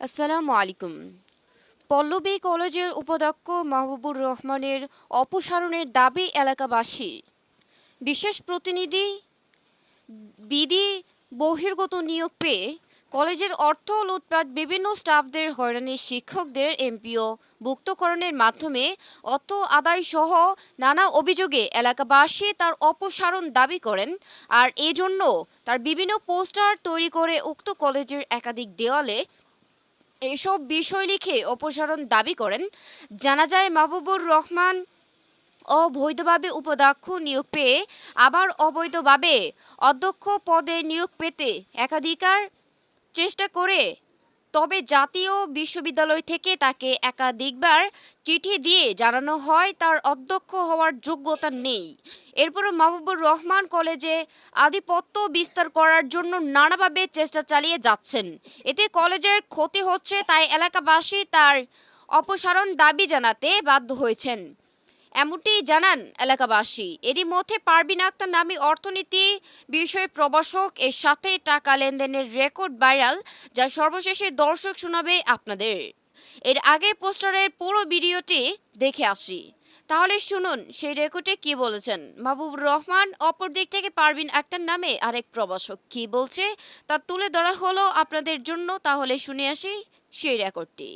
আসসালামু আলাইকুম। পল্লবী কলেজের উপাধ্যক্ষ মাহবুবুর রহমানের অপসারণের দাবি এলাকাবাসী। বিশেষ প্রতিনিধি বিধি বহির্গত নিয়োগ পেয়ে কলেজের অর্থ লুটপাট বিভিন্ন স্টাফদের হয়রানি শিক্ষকদের এমপিও ভুক্তকরণের মাধ্যমে অর্থ আদায় সহ নানা অভিযোগে এলাকাবাসী তার অপসারণ দাবি করেন আর এজন্য তার বিভিন্ন পোস্টার তৈরি করে উক্ত কলেজের একাধিক দেওয়ালে এসব বিষয় লিখে অপসারণ দাবি করেন। জানা যায়, মাহবুবুর রহমান অবৈধভাবে উপাধ্যক্ষ নিয়োগ পেয়ে আবার অবৈধভাবে অধ্যক্ষ পদে নিয়োগ পেতে একাধিকার চেষ্টা করে তবে জাতীয় বিশ্ববিদ্যালয় থেকে তাকে একাধিকবার চিঠি দিয়ে জানানো হয়, তার অধ্যক্ষ হওয়ার যোগ্যতা নেই। এরপরও মাহবুবুর রহমান কলেজে আধিপত্য বিস্তার করার জন্য নানাভাবে চেষ্টা চালিয়ে যাচ্ছেন। এতে কলেজের ক্ষতি হচ্ছে, তাই এলাকাবাসী তার অপসারণ দাবি জানাতে বাধ্য হয়েছেন। এমনটি জানান এলাকাবাসী। এরই মধ্যে পারবিন আক্তার নামে অর্থনীতি বিষয়ে প্রবাসক এর সাথে টাকা লেনদেনের রেকর্ড ভাইরাল, যা সর্বশেষে দর্শক শোনাবে আপনাদের। এর আগে পোস্টারের পুরো ভিডিওটি দেখে আসি। তাহলে শুনুন, সেই রেকর্ডে কি বলেছেন? মাহবুবুর রহমান অপর দিক থেকে পারবিন আক্তার নামে আরেক প্রবাসক কি বলছে? তা তুলে ধরা হলো আপনাদের জন্য, তাহলে শুনে আসি সেই রেকর্ডটি।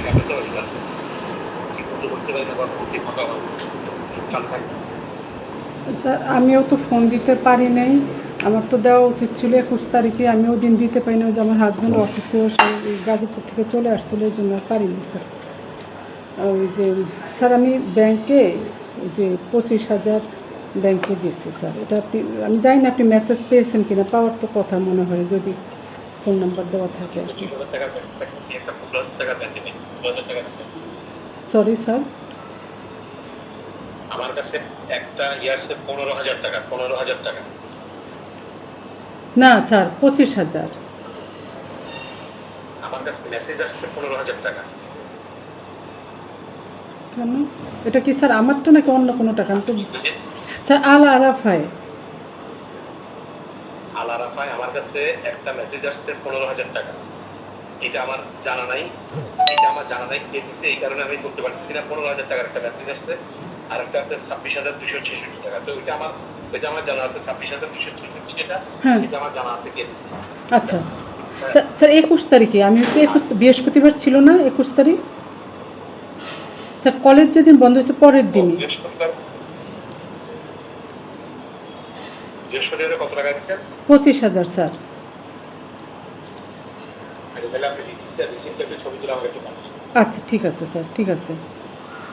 থেকে করতে পারি না বা ফোন ঠিক মতো আমার চালু থাকে স্যার আমিও তো ফোন দিতে পারি নাই। আমার তো দেওয়া উচিত ছিল একুশ তারিখে আমিও দিন দিতে পারি না যে আমার হাজব্যান্ড অসুস্থ গাজীপুর থেকে চলে আসছিল ওই জন্য আর পারিনি স্যার ওই যে স্যার আমি ব্যাংকে যে পঁচিশ হাজার ব্যাংকে দিচ্ছি স্যার এটা আপনি আমি জানি না আপনি মেসেজ পেয়েছেন কিনা পাওয়ার তো কথা মনে হয় যদি ফোন নাম্বার দেওয়া থাকে আর কি। সরি স্যার আমার কাছে একটা ইয়ার্সে পনেরো হাজার টাকা পনেরো হাজার টাকা। না স্যার পঁচিশ হাজার। আমার কাছে মেসেজ আসছে পনেরো হাজার টাকা। কেন? এটা কি স্যার আমারটা নাকি অন্য কোনো টাকা? তো স্যার আলা আরাফায়। আল আরাফায় আমার কাছে একটা মেসেজ আসছে পনেরো হাজার টাকা। এটা আমার জানা নাই। এটা আমার জানা নাই কে দিছে এই কারণে আমি করতে পারতেছি না। পনেরো হাজার টাকার একটা মেসেজ আসছে আর একটা আছে ছাব্বিশ হাজার দুশো ছেষট্টি টাকা। তো এটা আমার এটা আমার জানা আছে ছাব্বিশ হাজার দুশো ছেষট্টি যেটা হ্যাঁ। এটা আমার জানা আছে কে দিছে। আচ্ছা। স্যার একুশ তারিখে আমি হচ্ছে একুশ বৃহস্পতিবার ছিল না একুশ তারিখ? স্যার কলেজ যেদিন বন্ধ হয়েছে পরের দিনই। বৃহস্পতিবার কত টাকা দিচ্ছেন? পঁচিশ হাজার স্যার আচ্ছা তাহলে আপনি রিসিপ্টটা রিসিপ্টটা একটু ছবি তুলে আমাকে একটু পাঠান আচ্ছা ঠিক আছে স্যার ঠিক আছে।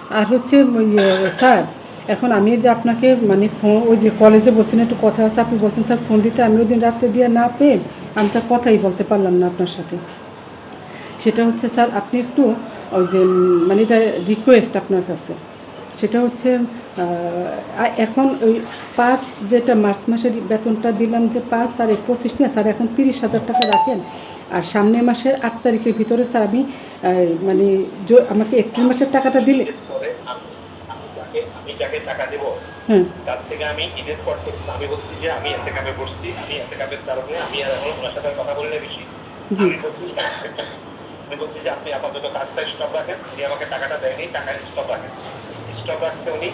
আর হচ্ছে ইয়ে, স্যার এখন আমি যে আপনাকে মানে ফোন ওই যে কলেজে বলছেন একটু কথা আছে আপনি বলছেন স্যার ফোন দিতে আমি ওই দিন রাত্রে দিয়ে না পেয়ে আমি তার কথাই বলতে পারলাম না আপনার সাথে। সেটা হচ্ছে স্যার আপনি একটু ওই যে মানে এটা রিকোয়েস্ট আপনার কাছে। সেটা হচ্ছে এখন ওই পাঁচ যেটা মার্চ মাসের বেতনটা দিলাম যে পাঁচ আর এই পঁচিশ না স্যার এখন তিরিশ হাজার টাকা রাখেন। আর সামনের মাসের আট তারিখের ভিতরে স্যার আমি মানে আমাকে এপ্রিল মাসের টাকাটা দিলে। পরে আমি যাকে টাকা দেবো হ্যাঁ। তার থেকে আমি ঈদের পর থেকে আমি বলছি যে আমি এতে কাপে বসছি আমি এতে কাপের কারণে আমি আর এখন ওনার সাথে কথা বলি বেশি। জি। আমি বলছি আমি বলছি যে আপনি আপাতত কাজটা স্টপ রাখেন উনি আমাকে টাকাটা দেয়নি টাকা স্টপ রাখেন। স্টপ রাখছে উনি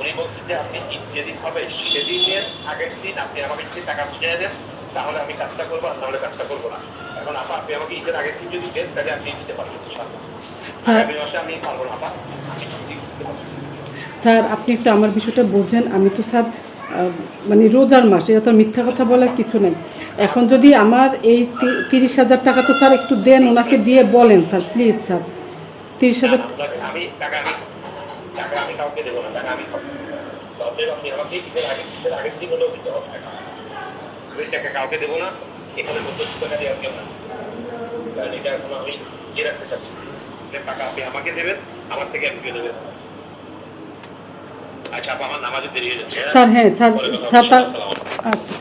উনি বলছেন যে আপনি ঈদ যেদিন হবে সেদিনের আগের দিন আপনি আমাকে যদি টাকা বুঝিয়ে দেন তাহলে আমি কাজটা করব আর নাহলে কাজটা করব না। এখন আপা আপনি আমাকে ঈদের আগের দিন যদি দেন তাহলে আপনি দিতে পারবেন আগামী মাসে আমি পারব না আপা। আমি দিতে পারব স্যার আপনি একটু আমার বিষয়টা বোঝেন। আমি তো স্যার মানে রোজার মাস এটা তো মিথ্যা কথা বলার কিছু নেই। এখন যদি আমার এই তিরিশ হাজার টাকা তো স্যার একটু দেন ওনাকে দিয়ে বলেন স্যার প্লিজ স্যার। তিরিশ হাজার আমি টাকা টাকা আমি কাউকে দেবো না টাকা আমি খাব আপনি আমাকে ঈদের আগে ঈদের আগের দিন হলেও দিতে হবে টাকা আমি টাকা কাউকে দেবো না এখানে নতুন টাকা দেওয়ার কেউ না কারণ এটা এখন আমি ইয়ে রাখতে চাচ্ছি টাকা আপনি আমাকে দেবেন আমার থেকে আপনি দেবেন আচ্ছা আপা আমার নামাজে দেরি হয়ে যাচ্ছে? স্যার হ্যাঁ স্যার। আচ্ছা